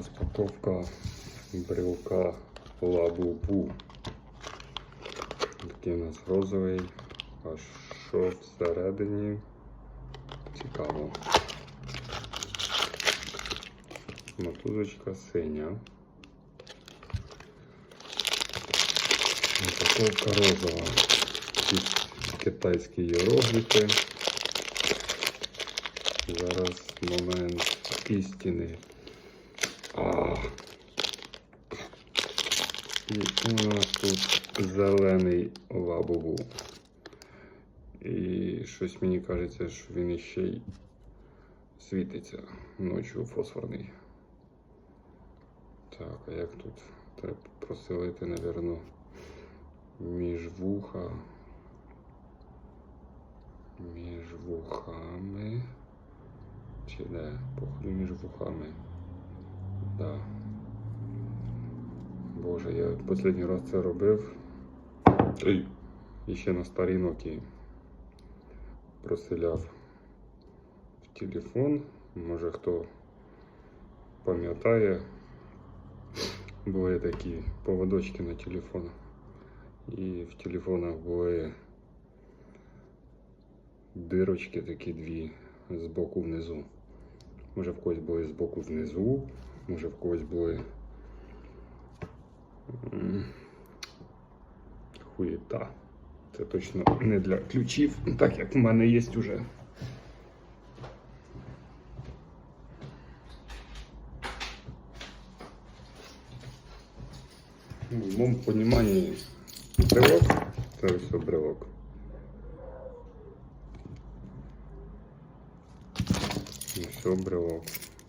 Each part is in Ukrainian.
Розпаковка брелка Лабубу. Такий у нас розовий. А що всередині? Цікаво. Мотузочка синя. Упаковка розова. Китайські іерогліфи. Зараз момент істини. І у нас тут зелений лабубу. І щось мені кажеться, що він іще й світиться ночі фосфорний. Так, а як тут? Треба проселити, напевно, між вуха. Між вухами. Чи де? Походу між вухами. Да. Боже, я останній раз це робив. І ще на старій Nokia. Проселяв в телефон. Може хто пам'ятає. Були такі поводочки на телефон. І в телефонах були дирочки такі дві з боку внизу. Може в когось були з боку внизу, може в когось були. Хуєта. Це точно не для ключів, так як в мене є уже. Ну, В моєму розумінні брелок це все брелок. Все брелок.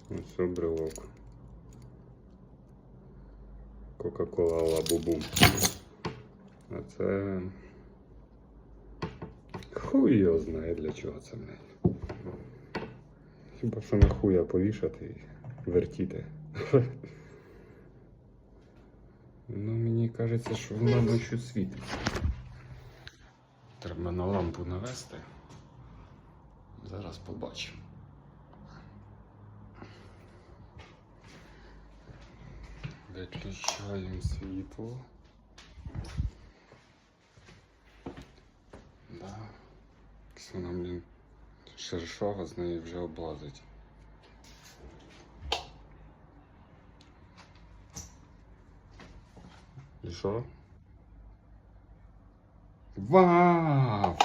І все брелок. Кока-кола лабубу. А це. Хуй його знає для чого це блядь. Хіба що на хуя повішати і вертіти. Ну, мені кажеться, що воно ночі світить. Треба на лампу навести. Зараз побачимо. Виключаємо світло. Да. Якщо вона, блін, шершава, з неї вже облазить. І що? Вау!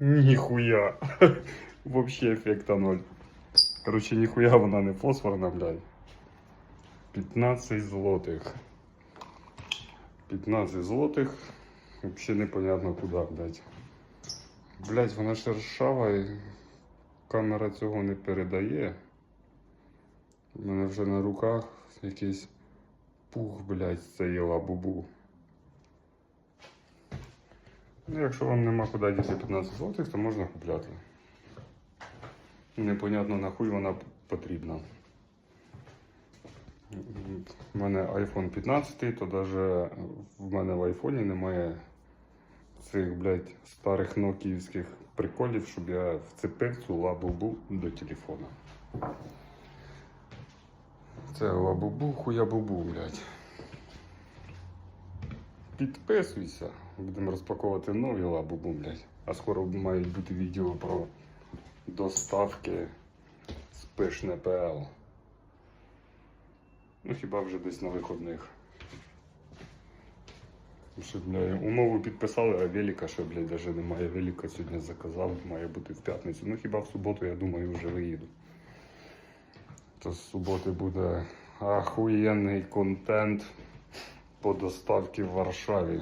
Ніхуя! Вообще ефекта ноль. Короче, ніхуя вона не фосфорна, блядь. 15 злотих. 15 злотих. Вообще непонятно куди, блядь. Блядь, вона шершава і камера цього не передає. У мене вже на руках якийсь пух, блядь, цієї лабубу. Ну, якщо вам нема куди діти 15 злотих, то можна купляти. Непонятно нахуй вона потрібна. У мене iPhone 15, то навіть в мене в айфоні немає цих, блядь, старих нокіївських приколів, щоб я вцепив цю лабубу до телефона. Це лабубу, хуябубу, блядь. Підписуйся, будемо розпаковувати нові лабубу, блядь. А скоро мають бути відео про доставки з Пишне.пл. Ну хіба вже десь на виходних. Що, бля, умову підписали, а велика, що, блядь, навіть немає велика, сьогодні заказав, має бути в п'ятницю. Ну хіба в суботу, я думаю, вже виїду. То з суботи буде ахуєнний контент по доставці в Варшаві.